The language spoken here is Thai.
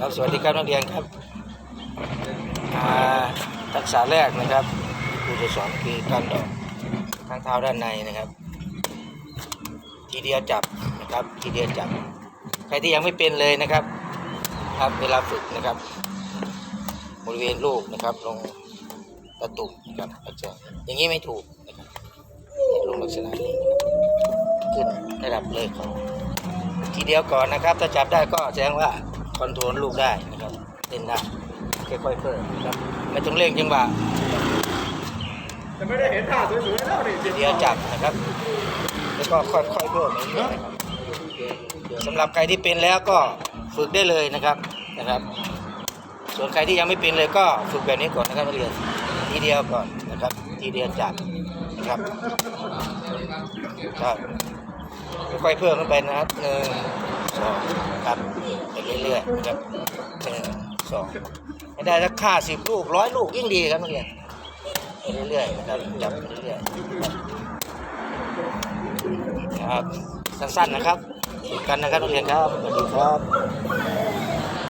ครับสวัสดีครับนักเรียนครับทักษะแรกนะครับครูจะสอนคือการดอกข้างเท้าด้านในนะครับ ทีเดียวจับนะครับ ทีเดียวจับ ใครที่ยังไม่เป็นเลยนะครับ ครับเวลาฝึกนะครับ บริเวณลูกนะครับ ลงตะตุ่มนะครับอาจจะอย่างนี้ไม่ถูกนะครับลงลักษณะนี้ขึ้นระดับเลยของทีเดียวก่อนนะครับ ถ้าจับได้ก็แสดงว่า คอนโทรลลูกได้นะครับเล่นได้ค่อยๆเพิ่มนะครับไม่ต้องเร่งจังหวะแต่ไม่ได้เห็นท่าสวยๆแล้วนี่ทีเดียวจับนะครับ แล้วก็ค่อยๆเพิ่มไปเรื่อยๆนะครับสำหรับใครที่เป็นแล้วก็ฝึกได้เลยนะครับนะครับ ส่วนใครที่ยังไม่เป็นเลยก็ฝึกแบบนี้ก่อนนะครับนักเรียนทีเดียวก่อนนะครับ ทีเดียวจับนะครับครับค่อยๆเพิ่มขึ้นไปนะครับหนึ่ง สองครับไปเรื่อยๆครับหนึ่งสองไม่ได้ถ้าค่าสิบลูกร้อยลูกยิ่งดีครับนักเรียนไปเรื่อยๆนะครับจับไปเรื่อยๆครับสั้นๆนะครับฝึกกันนะครับนักเรียนครับสวัสดีครับ